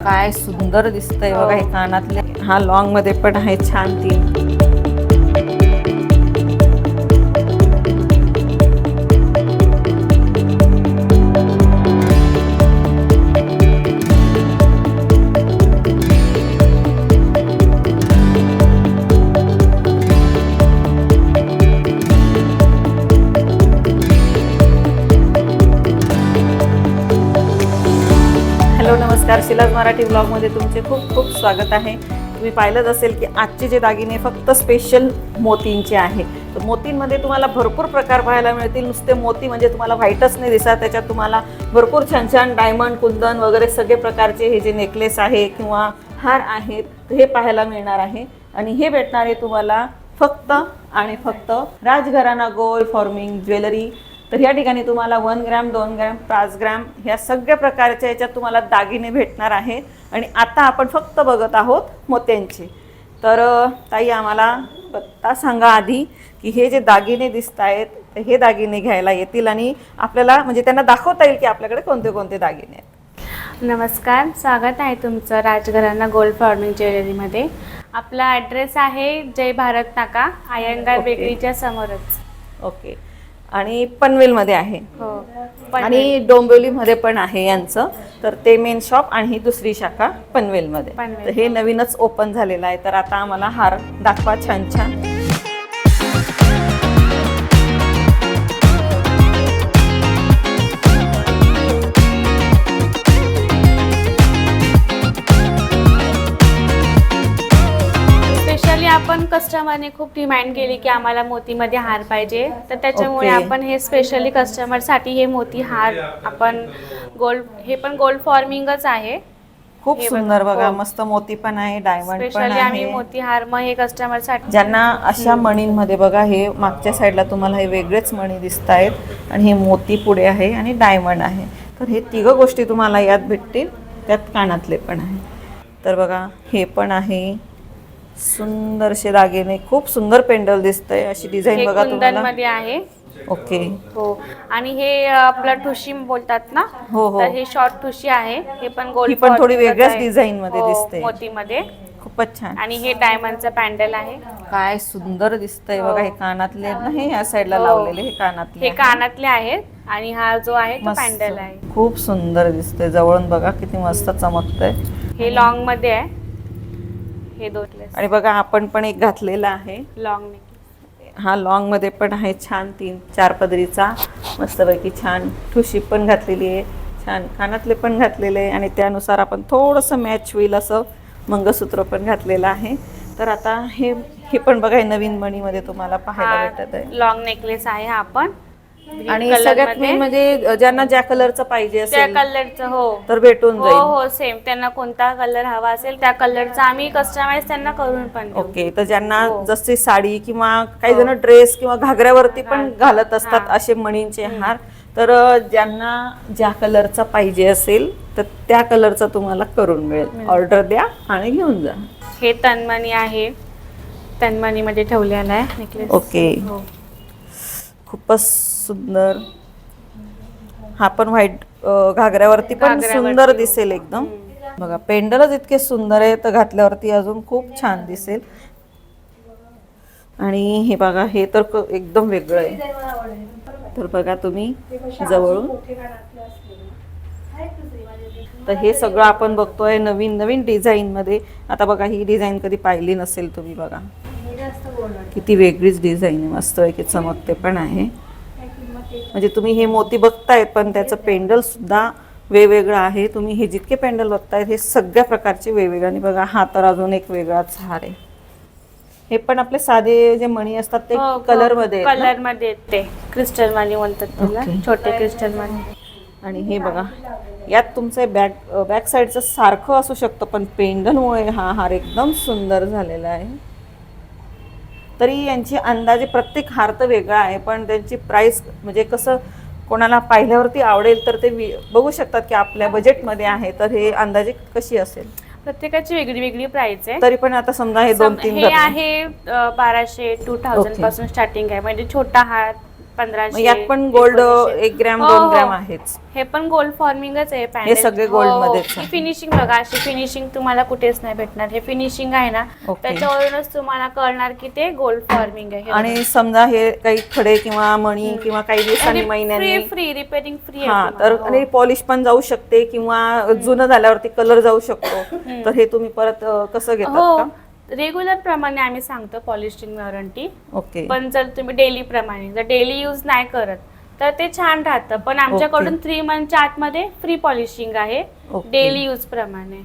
काय सुंदर दिसतंय बघा हे कानातले. हा लॉंगमध्ये पण आहे छान तीन नमस्कार. शिलाज मराठी ब्लॉगमध्ये तुमचे खूप खूप स्वागत आहे. तुम्ही पाहिलंच असेल की आजचे जे दागिने फक्त स्पेशल मोतींचे आहे. तर मोतींमध्ये तुम्हाला भरपूर प्रकार पाहायला मिळतील. नुसते मोती म्हणजे तुम्हाला व्हाईटच नाही दिसत. त्याच्यात तुम्हाला भरपूर छान छान डायमंड कुंदन वगैरे सगळे प्रकारचे हे जे नेकलेस आहे किंवा हार आहेत हे पाहायला मिळणार आहे. आणि हे भेटणार आहे तुम्हाला फक्त आणि फक्त राजघराणा गोल्ड फॉर्मिंग ज्वेलरी तर या ठिकाणी तुम्हाला वन ग्रॅम दोन ग्रॅम पाच ग्रॅम ह्या सगळ्या प्रकारच्या याच्यात तुम्हाला दागिने भेटणार आहे आणि आता आपण फक्त बघत आहोत मोत्यांचे. तर ताई आम्हाला पत्ता सांगा आधी की हे जे दागिने दिसत आहेत तर हे दागिने घ्यायला येतील आणि आपल्याला म्हणजे त्यांना दाखवता येईल की आपल्याकडे कोणते कोणते दागिने आहेत. नमस्कार स्वागत आहे तुमचं राजघराणा गोल्ड फार्मिंग ज्वेलरीमध्ये आपला ॲड्रेस आहे जय भारत नाका आयंगार. बेकरीच्या समोरच. ओके. आणि पनवेलमध्ये आहे. हो आणि डोंबिवलीमध्ये पण आहे यांचं. तर ते मेन शॉप आणि ही दुसरी शाखा पनवेलमध्ये. पनवेल. तर हे नवीनच ओपन झालेलं आहे. तर आता आम्हाला हार दाखवा छान छान. आपण कस्टमरने खूप डिमांड केली की आम्हाला मोतीमध्ये हार पाहिजे. तर त्याच्यामुळे. आपण हे स्पेशली कस्टमरसाठी हे मोती हार आपण गोल्ड हे पण गोल्ड फॉर्मिंगच आहे. खूप हे सुंदर बघा, बघा हो. मस्त मोती पण आहे डायमंड पण स्पेशली आम्ही आहे मोती हार मग हे कस्टमरसाठी ज्यांना अशा मणींमध्ये बघा हे मागच्या साईडला तुम्हाला हे वेगळेच मणी दिसत आहेत आणि हे मोती पुढे आहे आणि डायमंड आहे. तर हे तिघं गोष्टी तुम्हाला यात भेटतील त्यात कानातले पण आहे. तर बघा हे पण आहे. सुंदरसे दागिने खूप सुंदर पेंडल दिसतंय अशी डिझाईन हे बघा तुम्हाला. मध्ये आहे. ओके. हो. आणि हे आपलं ठुशी बोलतात ना? हो हो. तर हे शॉर्ट ठुशी आहे. हे पण गोल्ड ही पण थोडी वेगळ्याच. डिझाईन मध्ये हो, दिसते मोतीमध्ये. खूपच छान. आणि हे डायमंडचं पॅन्डल आहे. काय सुंदर दिसतंय बघा हो. हे. कानातले नाही या साईडला हो. लावलेले हे कानातले हे. कानातले आहेत आणि हा जो आहे तो मस्त. पॅन्डल आहे. खूप सुंदर दिसते जवळून बघा किती मस्त चमकतंय. हे लॉंगमध्ये आहे. हे दोन आणि बघा आपण पण एक घातलेला आहे. लॉंग हा लॉंगमध्ये पण आहे छान तीन चार पदरीचा. मस्तपैकी छान ठुशी पण घातलेली आहे. छान कानातले पण घातलेले आहे. आणि त्यानुसार आपण थोडंसं मॅच होईल असं मंगळसूत्र पण घातलेलं आहे. तर आता हे हे पण बघा नवीन मणीमध्ये तुम्हाला पाहायला भेटत आहे. लॉंग नेकलेस आहे हा पण. Green आणि color सगळ्यात मध्ये. मेन म्हणजे ज्यांना ज्या कलरचं पाहिजे त्या असेल कलरचं हो तर भेटून हो जाईल हो सेम त्यांना कोणता कलर हवा असेल त्या कलरचा आम्ही कस्टमाइज त्यांना करून पण देऊ. ओके तर ज्यांना हो. जसे साडी किंवा काही हो. जण ड्रेस किंवा घागऱ्यावरती पण. घालत असतात. असे मणींचे हार तर अ, ज्यांना ज्या कलरचा पाहिजे असेल तर त्या कलरचा तुम्हाला करून मिळेल मिळेल. ऑर्डर द्या आणि घेऊन जा हे तन्मणी आहे तन्मणीमध्ये ठेवलेला आहे नेकलेस ओके. हो खूपच सुंदर. हा पण व्हाईट घागऱ्यावरती पण सुंदर. दिसेल एकदम. बघा पेंडलच इतके सुंदर आहे तर घातल्यावरती अजून खूप छान दिसेल. आणि हे बघा हे तर एकदम वेगळं आहे. तर बघा तुम्ही जवळून. तर हे सगळं आपण बघतोय नवीन नवीन डिझाईन मध्ये आता बघा ही डिझाईन कधी पाहिली नसेल तुम्ही बघा. किती वेगळीच डिझाईन आहे मस्त आहे की चमकते पण आहे. म्हणजे तुम्ही हे मोती बघतायत पण त्याचं पेंडल सुद्धा वेगवेगळं आहे. तुम्ही हे जितके पेंडल बघतायत हे सगळ्या प्रकारचे वेगवेगळे. बघा हा तर अजून एक वेगळाच हार आहे. हे पण आपले साधे जे मणी असतात ते हो, कलरमध्ये आहेत ना? कलरमध्ये ते. क्रिस्टल मनी म्हणतात त्याला. छोटे क्रिस्टल मनी आणि हे बघा यात तुमचं बॅक बॅक साईडचं सारखं असू शकतं पण पेंडलमुळे हा हार एकदम सुंदर झालेला आहे. तरी यांची अंदाजे प्रत्येक हार तर वेगळा आहे पण त्यांची प्राइस म्हणजे कसं कोणाला पाहिल्यावरती आवडेल तर ते बघू शकतात की आपल्या बजेटमध्ये आहे तर हे अंदाजे कशी असेल प्रत्येकाची वेगळी वेगळी प्राइस आहे तरी पण आता समजा हे दोन तीन हे. आहे बाराशे टू थाउजंड. पासून स्टार्टिंग आहे म्हणजे छोटा हार पंधराशे यात पण गोल्ड. एक ग्रॅम हो, दोन हो. ग्रॅम आहेच. हे पण गोल्ड फॉर्मिंगच आहे पॅन्डल सगळे gold मध्येच आहे. फिनिशिंग बघा अशी फिनिशिंग तुम्हाला कुठेच नाही भेटणार. हे फिनिशिंग आहे ना. त्याच्यावरूनच तुम्हाला कळणार की ते गोल्ड फॉर्मिंग आहे. हे आणि समजा हे काही खडे किंवा मणी किंवा काही दिवसांनी फ्री महिन्यांनी फ्री रिपेअरिंग फ्री हा तर आणि पॉलिश पण जाऊ शकते किंवा जुनं झाल्यावरती कलर जाऊ शकतो. तर हे तुम्ही परत अ, कसं घेतात हो. का? रेग्युलर प्रमाणे आम्ही सांगतो पॉलिशिंग वॉरंटी ओके पण जर तुम्ही डेली प्रमाणे जर डेली यूज नाही करत तर ते छान राहतं. पण आमच्याकडून थ्री मंथच्या आतमध्ये फ्री पॉलिशिंग आहे. डेली यूज प्रमाणे.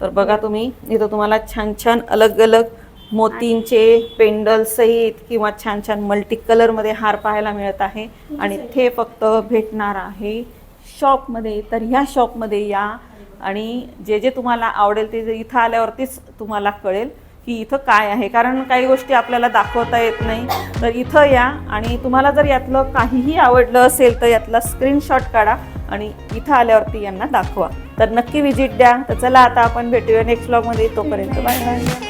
तर बघा तुम्ही इथं तुम्हाला छान छान अलग अलग मोतींचे पेंडल सहित किंवा छान छान मल्टी कलरमध्ये हार पाहायला मिळत आहे. आणि ते फक्त भेटणार आहे शॉपमध्ये तर ह्या शॉपमध्ये या आणि जे जे तुम्हाला आवडेल ते जे इथं आल्यावरतीच तुम्हाला कळेल की इथं काय आहे. कारण काही गोष्टी आपल्याला दाखवता येत नाही. तर इथं या आणि तुम्हाला जर यातलं काहीही आवडलं असेल तर यातला स्क्रीनशॉट काढा आणि इथं आल्यावरती यांना दाखवा. तर नक्की व्हिजिट द्या. तर चला आता आपण भेटूया नेक्स्ट ब्लॉगमध्ये तोपर्यंत बाय बाय